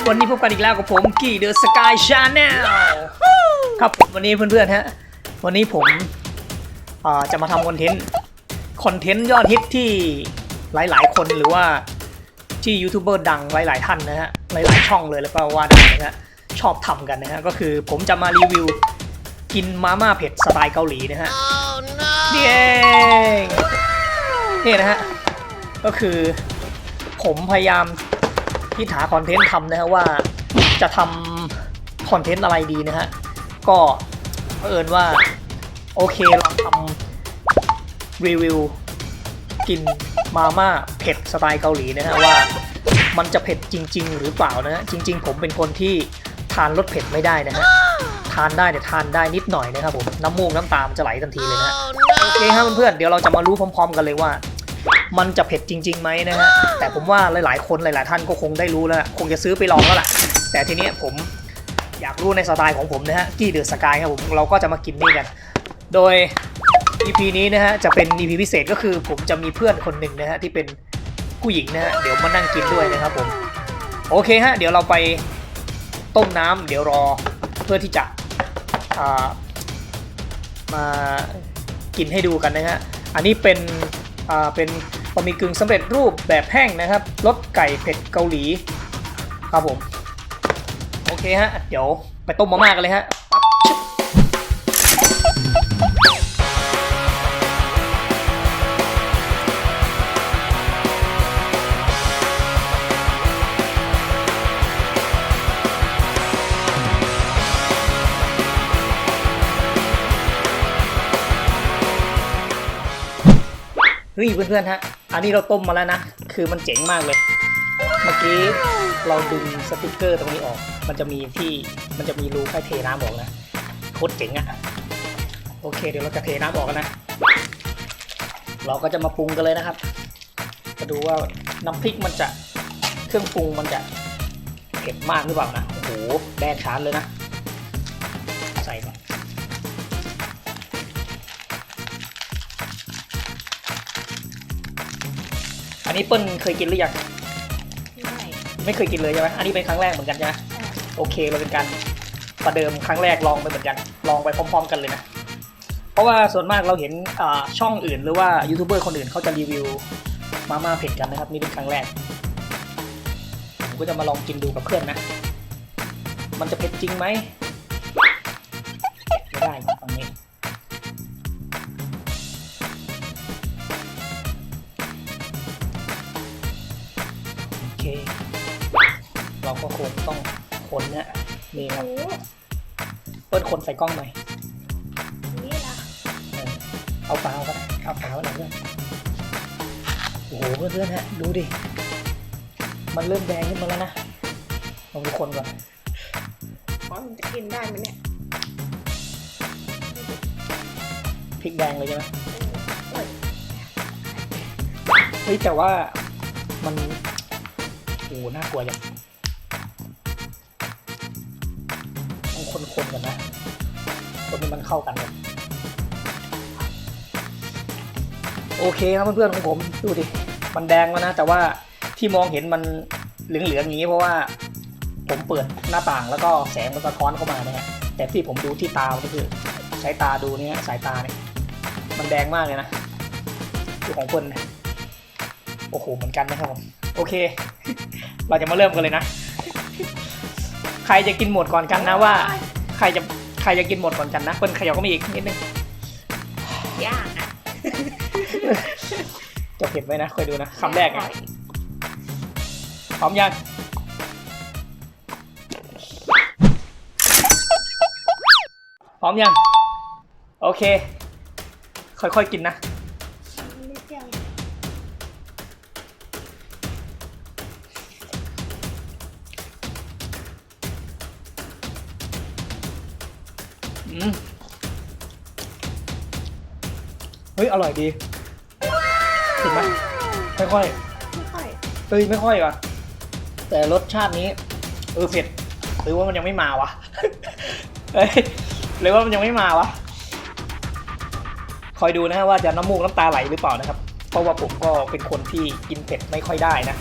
ดีครับวันนี้พบกันอีกแล้วกับผมกี่เดอะสกายชาแนลครับวันนี้เพื่อนๆฮะวันนี้ผมอ่าจะมาทำคอนเทนต์คอนเทนต์ยอดฮิตที่หลายๆ คนหรือว่าที่ยูทูบเบอร์ดังหลายๆท่านนะฮะหลายๆช่องเลยแล้วก็ว่าได้นะฮะชอบทำกันนะฮะก็คือผมจะมารีวิวกินมาม่าเผ็ดสไตล์เกาหลีนะฮะนี่เองนี่นะฮะก็คือผมพยายาม ที่หาคอนเทนต์ทำนะฮะว่าจะทำคอนเทนต์อะไรดีนะฮะ ก็เผอิญว่า โอเคลองทำรีวิวกินมาม่าเผ็ดสไตล์เกาหลีนะฮะว่ามันจะเผ็ดจริง ๆ หรือเปล่านะฮะจริง ๆ ผมเป็นคนที่ทานรสเผ็ดไม่ได้นะฮะทานได้แต่ทานได้นิดหน่อยนะครับผมน้ำมูกน้ำตามจะไหลทันทีเลยนะฮะโอเคครับเพื่อนๆเดี๋ยวเราจะมารู้พร้อม ๆ กันเลยว่า มันจะเผ็ดจริงๆไหมนะฮะแต่ผมว่าหลายๆ คนหลาย ๆ ท่านก็คงได้รู้แล้วคงจะซื้อไปลองแล้วล่ะ แต่ทีนี้ผมอยากรู้ในสไตล์ของผมนะฮะกี้เดือดสกายครับผมเราก็จะมากินนี่กัน โดย EP นี้นะฮะจะเป็น EP พิเศษก็คือผมจะมีเพื่อนคนหนึ่งนะฮะที่เป็นผู้หญิงนะฮะเดี๋ยวมานั่งกินด้วยนะครับผมโอเคฮะเดี๋ยวเราไปต้มน้ำเดี๋ยวรอเพื่อที่จะามากินให้ดูกันนะฮะอันนี้เป็นอ่าเป็น บะหมี่กึ่งสำเร็จรูปแบบแห้งนะครับรสไก่เผ็ดเกาหลีครับผม โอเคฮะ เดี๋ยวไปต้มมาม่ากันเลยฮะ ฮ้ยเพื่อนๆฮะ อันนี้เราต้มมาแล้วนะ คือมันเจ๋งมากเลย เมื่อกี้เราดึงสติกเกอร์ตรงนี้ออก มันจะมีที่มันจะมีรูให้เทน้ำออกนะโคตรเจ๋งอะโอเคเดี๋ยวเราจะเทน้ำออกกันนะ เราก็จะมาปรุงกันเลยนะครับมาดูว่าน้ำพริกมันจะเครื่องปรุงมันจะเผ็ดมากหรือเปล่านะ โอ้โหแดงชานเลยนะ ใส่ก่อน อันนี้เปิ้ลเคยกินหรือยังไม่ไม่เคยกินเลยใช่ไหมอันนี้เป็นครั้งแรกเหมือนกันใช่ไหมโอเคเราเป็นการประเดิมครั้งแรกลองไปเหมือนกัน ลองไปพร้อม ๆ กันเลยนะ เพราะว่าส่วนมากเราเห็นช่องอื่นหรือว่ายูทูบเบอร์คนอื่นเขาจะรีวิวมาม่าเผ็ดกันนะครับนี่เป็นครั้งแรกผมก็จะมาลองกินดูกับเพื่อนนะ มันจะเผ็ดจริงไหมไม่ได้ เปิ้ลคนใส่กล้องหน่อยนี่ละเออเอาฝาเอาก็ได้เอาฝาไว้หน่อยเพื่อนโอ้โหเพื่อนๆฮะดูดิ มันเริ่มแดงขึ้นมาแล้วนะลองดูคนก่อนว่ามันจะกินได้ไหมเนี่ยพริกแดงเลยใช่ไหมโอ้ยเฮ้ยแต่ว่ามันโอ้โหน่ากลัวจัง คนๆกันนะคนนี้มันเข้ากันเลยโอเคครับเพื่อนๆของผมดูดิมันแดงแล้วนะ แต่ว่าที่มองเห็นมันเหลืองๆอย่างนี้เพราะว่าผมเปิดหน้าต่างแล้วก็แสงมันสะท้อนเข้ามานะฮะแต่ที่ผมดูที่ตาก็คือใช้ตาดูเนี่ยสายตาเนี่ยมันแดงมากเลยนะดูของเปิ้ลนะโอ้โหเหมือนกันนะครับผมโอเค เราจะมาเริ่มกันเลยนะ รจะกินหมดก่อนกันนะว่า ใครจะใครจะกินหมดก่อนกันนะเปิ้ลขยับก็มาอีกนิดนึงยากอะจะเผ็ดไหมนะคอยดูนะคำแรกนะพร้อมยังพร้อมยัง โอเค ค่อยๆกินนะ เฮ้ยอร่อยดีถูกไหมไม่ค่อยไม่ค่อยเอ้ยไม่ค่อยว่ะแต่รสชาตินี้เออเผ็ดหรือว่ามันยังไม่มาวะเฮ้ยหรือว่ามันยังไม่มาวะคอยดูนะฮะว่าจะน้ำมูกน้ำตาไหลหรือเปล่านะครับ เพราะว่าผมก็เป็นคนที่กินเผ็ดไม่ค่อยได้นะ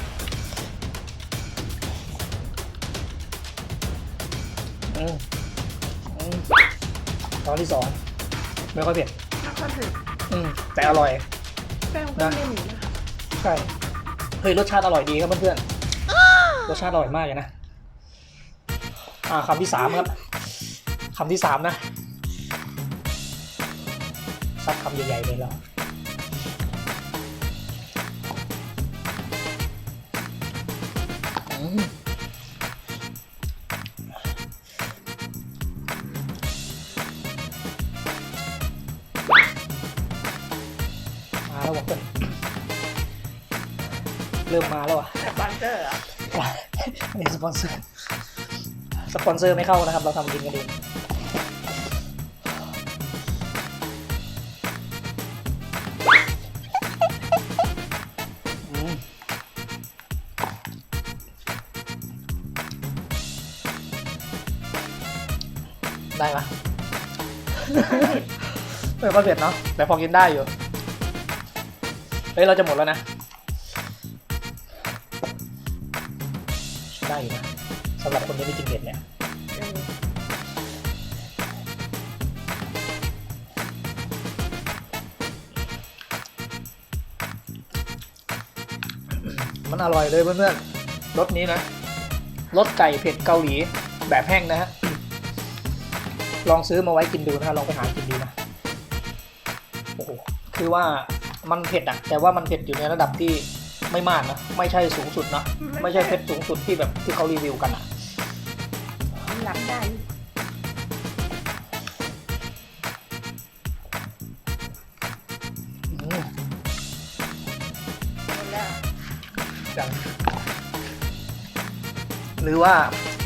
อืมอืมตอนที่สองไม่ค่อยเผ็ดแล้วก็ถึง อืมแต่อร่อยแป้งก็ไม่หนีนะใช่เฮ้ยรสชาติอร่อยดีครับเพื่อนๆรสชาติอร่อยมากเลยนะอ่าคำที่สามครับคำที่สามนะซัดคำใหญ่ๆเลยแล้ว เริ่มมาแล้วอะสปอนเซอร์เหรอนี่สปอนเซอร์ สปอนเซอร์ไม่เข้านะครับ เราทำกินกันเองอืมได้ปะไม่ค่อยเผ็ดเนาะ แต่พอกินได้อยู่ เฮ้ย เราจะหมดแล้วนะ ได้อยู่นะสำหรับคนที่ไม่กินเผ็ดเนี่ยมันอร่อยเลยเพื่อนๆรสนี้นะรสไก่เผ็ดเกาหลีแบบแห้งนะฮะ ลองซื้อมาไว้กินดูนะฮะลองไปหากินดูนะ โอ้โห คือว่ามันเผ็ดอะแต่ว่ามันเผ็ดอยู่ในระดับที่ ไม่มากนะ ไม่ใช่สูงสุดนะ ไม่ใช่เผ็ดสูงสุดที่แบบที่เขารีวิวกันอะรับได้อืมหมดแล้วจังหรือว่า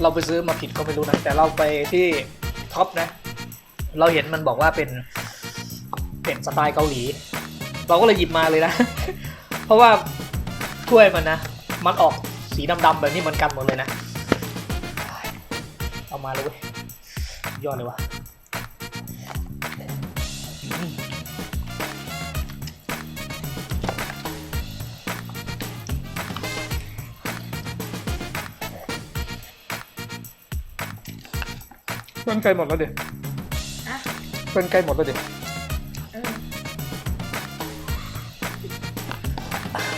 เราไปซื้อมาผิดก็ไม่รู้นะแต่เราไปที่ท็อปนะ เราเห็นมันบอกว่าเป็นเป็นสไตล์เกาหลี เราก็เลยหยิบมาเลยนะ เพราะว่า ถ้วยมันนะ มันออกสีดำๆแบบนี้เหมือนกันหมดเลยนะ เอามาเลยเว้ยยอดเลยวะอืมเป็นไก่หมดแล้วดิอะเป็นไก่หมดแล้วดิเ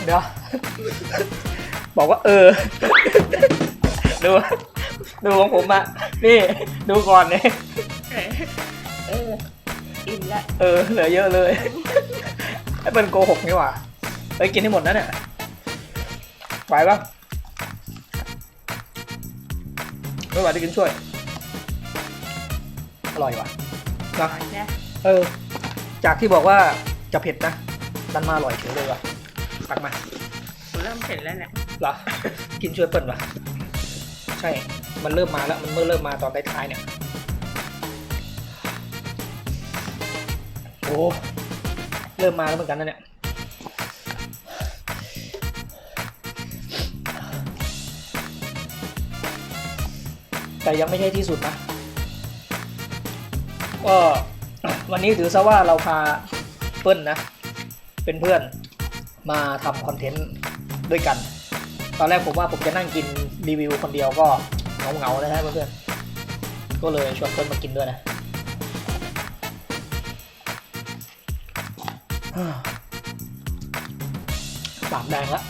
เดี๋ยว บอกว่าเออ ดู ดูของผมอะนี่ดูก่อนเนี่ยเอออิ่มละเออเหลือเยอะเลยให้เป็นโกหกนี่หว่าไปกินให้หมดนะเนี่ยไหวปะไม่ไหวจะกินช่วย อร่อยว่ะอนะร่อยใช่เออ จากที่บอกว่าจะเผ็ดนะดันมาอร่อยเฉยเลยว่ะ ตักมาผมเริ่มเสร็จแล้วเนี่ยเหรอ กินช่วยเปิ้ลปะใช่ มันเริ่มมาแล้ว มันเมื่อเริ่มมาตอนท้ายๆเนี่ย โอ้ เริ่มมาแล้วเหมือนกันนะเนี่ย แต่ยังไม่ใช่ที่สุดนะ ก็วันนี้ถือซะว่าเราพาเปิ้ลนะ เป็นเพื่อน มาทำคอนเทนต์ด้วยกัน ตอนแรกผมว่าผมจะนั่งกินรีวิวคนเดียวก็เหงาๆนะฮะเพื่อนๆก็เลยชวนเพื่อนมากินด้วยนะปากแดงละ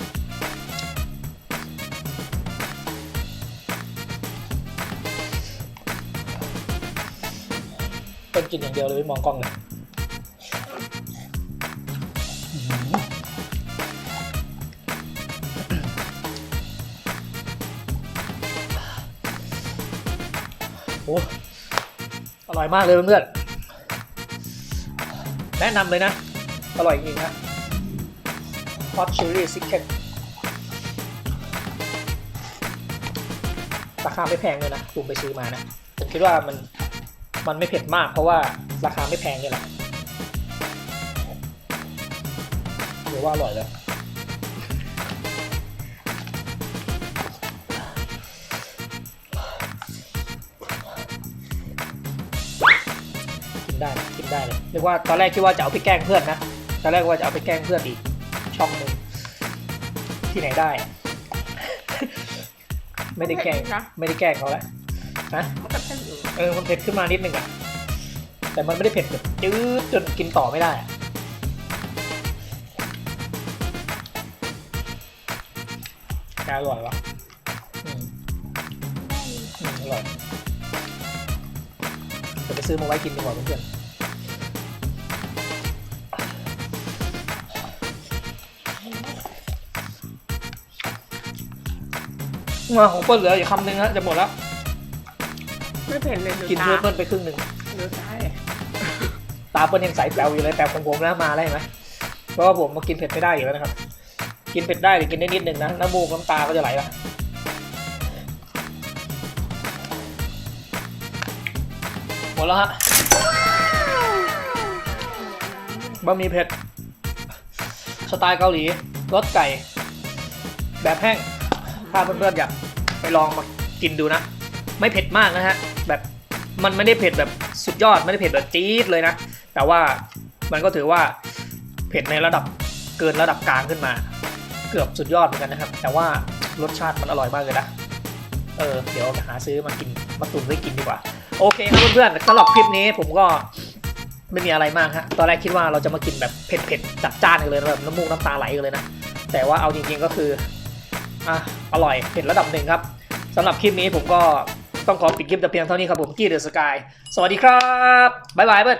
เป็นกินอย่างเดียวเลยไม่มองกล้องเลย โอ้อร่อยมากเลยเพื่อนๆแนะนำเลยนะ อร่อยจริงๆนะ Hot Chili Chicken ราคาไม่แพงเลยนะผมไปซื้อมานะ ผมคิดว่ามันมันไม่เผ็ดมากเพราะว่าราคาไม่แพงนี่แหละเดี๋ยวว่าอร่อยเลย นได้นะกินได้เลยเรียกว่าตอนแรกคิดว่าจะเอาไปแกล้งเพื่อนนะตอนแรกว่าจะเอาไปแกล้งเพื่อนอีกช่องหนึ่งที่ไหนได้ ไม่ได้แกล้งนะไม่ได้แกล้งเขาแหละฮะมันก็เผ็ดอยู่เออมันเผ็ดขึ้นมานิดนึงอะแต่มันไม่ได้เผ็ดแบบจืดจนกินต่อไม่ได้อะแกอร่อยวะอืมอืมอร่อยเดี๋ยวไปซื้อมาไว้กินดีกว่าเพื่อน มาของเปิ้ลเหลืออยู่คำนึงฮะจะหมดแล้ว ไม่เผ็ดเลยกินเพื่อเปิ้ลไปครึ่งหนึ่งดูตาตาเปิ้ลยังใสแป๋วอยู่เลยแต่ของผมนะมาได้ไหมเพราะว่าผมมากินเผ็ดไม่ได้อยู่แล้วนะครับ กินเผ็ดได้แต่กินได้นิดหนึ่งนะน้ำมูกน้ำตาก็จะไหลละหมดแล้วฮะบะหมี่เผ็ด สไตล์เกาหลีรสไก่ แบบแห้ง ถ้าเพื่อนๆอยากไปลองมากินดูนะ ไม่เผ็ดมากนะฮะ แบบมันไม่ได้เผ็ดแบบสุดยอดไม่ได้เผ็ดแบบจี๊ดเลยนะ แต่ว่ามันก็ถือว่าเผ็ดในระดับเกินระดับกลางขึ้นมา เกือบสุดยอดเหมือนกันนะครับ แต่ว่ารสชาติมันอร่อยมากเลยนะเออเดี๋ยวหาซื้อมากินมาตุนไว้กินดีกว่า โอเคครับเพื่อนๆสำหรับคลิปนี้ผมก็ไม่มีอะไรมากฮะตอนแรกคิดว่าเราจะมากินแบบเผ็ดๆจัดจ้านกันเลยแบบน้ำมูกน้ำตาไหลกันเลยนะแต่ว่าเอาจริงๆก็คือ อะอร่อยเผ็ดระดับหนึ่งครับสำหรับคลิปนี้ผมก็ต้องขอปิดคลิปแต่เพียงเท่านี้ครับผมกี้เดอะสกายสวัสดีครับบ๊ายบายเพื่อน